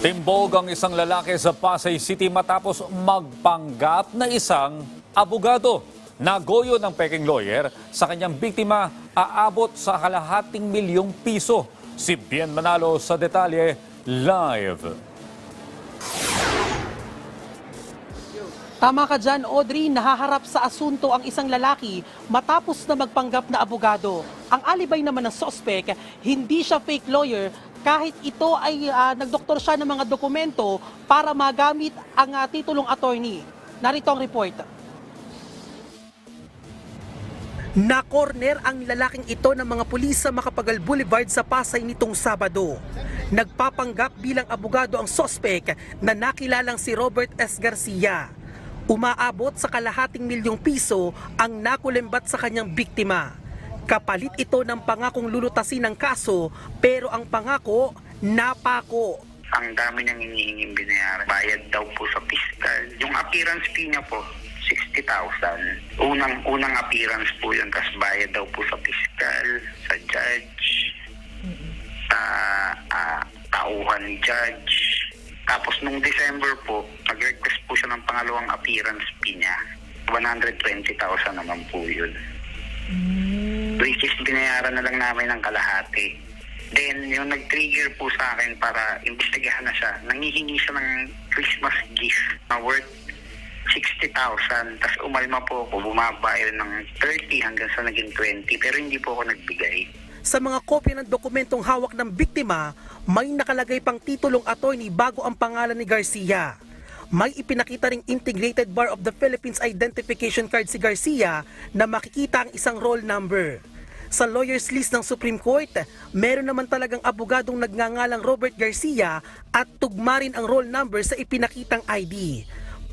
Timbog ang isang lalaki sa Pasay City matapos magpanggap na isang abogado. Nagoyo ng peking lawyer sa kanyang biktima aabot sa kalahating milyong piso. Si Bien Manalo sa detalye live. Tama ka dyan, Audrey, nahaharap sa asunto ang isang lalaki matapos na magpanggap na abogado. Ang alibay naman ng sospek, hindi siya fake lawyer kahit ito ay ah, nagdoktor siya ng mga dokumento para magamit ang ah, titulong attorney. Narito ang report. Na-corner ang lalaking ito ng mga pulis sa Makapagal Boulevard sa Pasay nitong Sabado. Nagpapanggap bilang abogado ang sospek na nakilalang si Robert S. Garcia. Umaabot sa kalahating milyong piso ang nakulembat sa kanyang biktima. Kapalit ito ng pangakong lulutasin ng kaso pero ang pangako, napako. ang dami niyang hinihinging binayaran. Bayad daw po sa fiscal. Yung appearance fee niya po, 60,000. Unang unang appearance po yun, tapos bayad daw po sa fiscal, sa judge, sa ah, tauhan ni judge. Tapos nung December po, nag-request po siya ng pangalawang appearance fee niya. 120,000 naman po yun. Which is binayaran na lang namin ng kalahati. Then, yung nag-trigger po sa akin para imbestigahan na siya, nangihingi siya ng Christmas gift na worth 60,000. Tapos umalma po ako, bumaba yun ng 30 hanggang sa naging 20. Pero hindi po ako nagbigay. Sa mga kopya ng dokumentong hawak ng biktima, may nakalagay pang titulong attorney bago ang pangalan ni Garcia. May ipinakita ring Integrated Bar of the Philippines Identification Card si Garcia na makikita ang isang roll number. Sa lawyers list ng Supreme Court, meron naman talagang abogadong nagngangalang Robert Garcia at tugma rin ang roll number sa ipinakitang ID.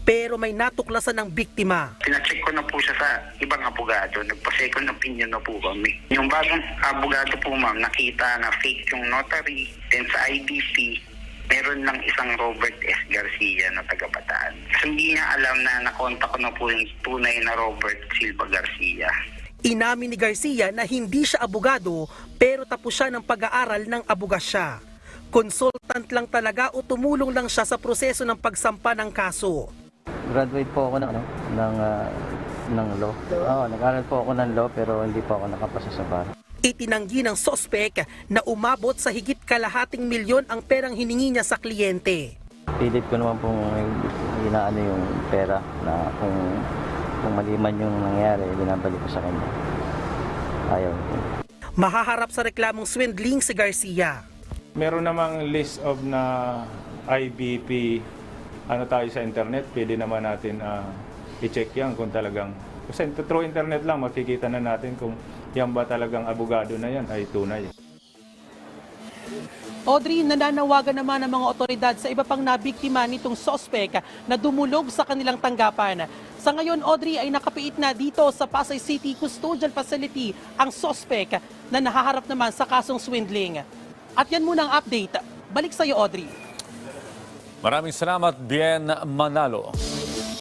Pero may natuklasan ng biktima. Pinacheck ko na po siya sa ibang abogado. Nagpa-second opinion na po kami. Yung bagong abogado po ma'am, nakita na fake yung notary. Then sa IDC, meron lang isang Robert S. Garcia na taga-bataan. Kasi hindi niya alam na nakontak ko na po yung tunay na Robert Silva Garcia. Inamin ni Garcia na hindi siya abogado pero tapos siya ng pag-aaral ng abogasya. Consultant lang talaga o tumulong lang siya sa proseso ng pagsampa ng kaso. Graduate po ako ng ano, ng ah, ng law. Oo, nag-aral po ako ng law pero hindi po ako nakapasa sa bar. Itinanggi ng sospek na umabot sa higit kalahating milyon ang perang hiningi niya sa kliyente. Pilit ko naman pong inaano yung pera na kung kung mali man yung nangyari, binabalik ko sa kanya. Ayaw. Mahaharap sa reklamong swindling si Garcia. Meron namang list of na IBP ano tayo sa internet, pwede naman natin ah, i-check yan kung talagang kasi through internet lang makikita na natin kung yan ba talagang abogado na yan ay tunay. Audrey, nananawagan naman ng mga otoridad sa iba pang nabiktima nitong sospek na dumulog sa kanilang tanggapan. Sa ngayon, Audrey, ay nakapiit na dito sa Pasay City Custodial Facility ang sospek na nahaharap naman sa kasong swindling. At yan muna ang update. Balik sa iyo, Audrey. Maraming salamat, Bien Manalo.